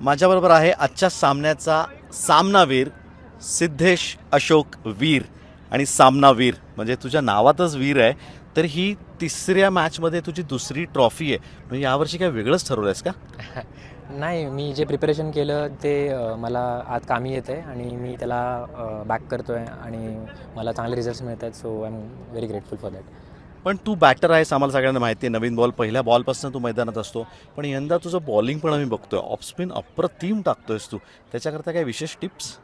माझ्याबरोबर आहे आजच्या सामन्याचा सामनावीर सिद्धेश अशोक वीर. आणि सामनावीर म्हणजे तुझ्या नावातच वीर आहे तर ही तिसऱ्या मॅचमध्ये तुझी दुसरी ट्रॉफी आहे. म्हणजे यावर्षी काय वेगळंच ठरवलं आहेस का? नाही मी जे प्रिपरेशन केलं ते मला आज कामी येतं आहे आणि मी त्याला बॅक करतो आहे आणि मला चांगले रिझल्ट्स मिळत आहेत so I am very grateful for that पण तू बॅटर आहेस आम्हाला सगळ्यांना माहिती आहे. नवीन बॉल पहिल्या बॉलपासून तू मैदानात असतो. पण यंदा तुझं बॉलिंग पण आम्ही बघतोय. ऑफस्पिन अप्रतिम टाकतोयस तू. त्याच्याकरता काय विशेष टिप्स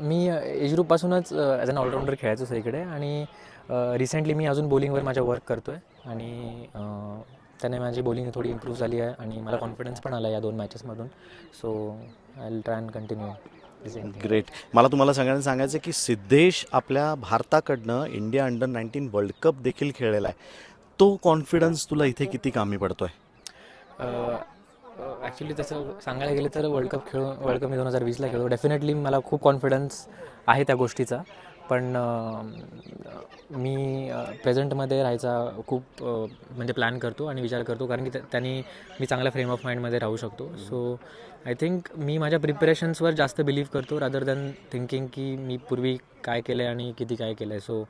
मी एज ॲज अन ऑलराऊंडर खेळायचो सगळीकडे. आणि रिसेंटली मी अजून बॉलिंगवर माझ्या वर्क करतो आहे आणि त्याने माझी बॉलिंग थोडी इम्प्रूव्ह झाली आहे. आणि मला कॉन्फिडन्स पण आला या दोन मॅचेसमधून so I will try and continue great मला तुम्हाला सगळ्यांना सांगायचं आहे की सिद्धेश आपल्या भारताकडनं India under nineteen world cup देखील खेळलेला आहे. तो कॉन्फिडन्स तुला इथे किती कामी पडतोय? ॲक्च्युली तसं सांगायला गेलं तर वर्ल्ड कप खेळू वर्ल्ड कप मी दोन हजार वीसला खेळलो. डेफिनेटली मला खूप कॉन्फिडन्स आहे त्या गोष्टीचा. पण मी प्रेझेंटमध्ये राहायचा खूप म्हणजे प्लॅन करतो आणि विचार करतो. कारण की त्या- त्यांनी मी चांगल्या फ्रेम ऑफ माइंडमध्ये राहू शकतो. सो आय थिंक मी माझ्या प्रिपरेशन्सवर जास्त बिलीव्ह करतो रादर दॅन थिंकिंग की मी पूर्वी काय केलं आहे आणि किती काय केलं आहे सो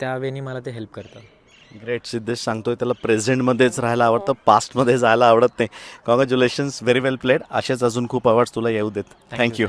त्यावेळी मला ते हेल्प करतं. ग्रेट सिद्धेश सांगतोय. त्याला प्रेझेंटमध्येच राहायला आवडतं पास्टमध्ये जायला आवडत नाही. कॉंग्रॅच्युलेशन्स व्हेरी वेल प्लेड असेच अजून खूप अवॉर्ड्स तुला येऊ देत. थँक्यू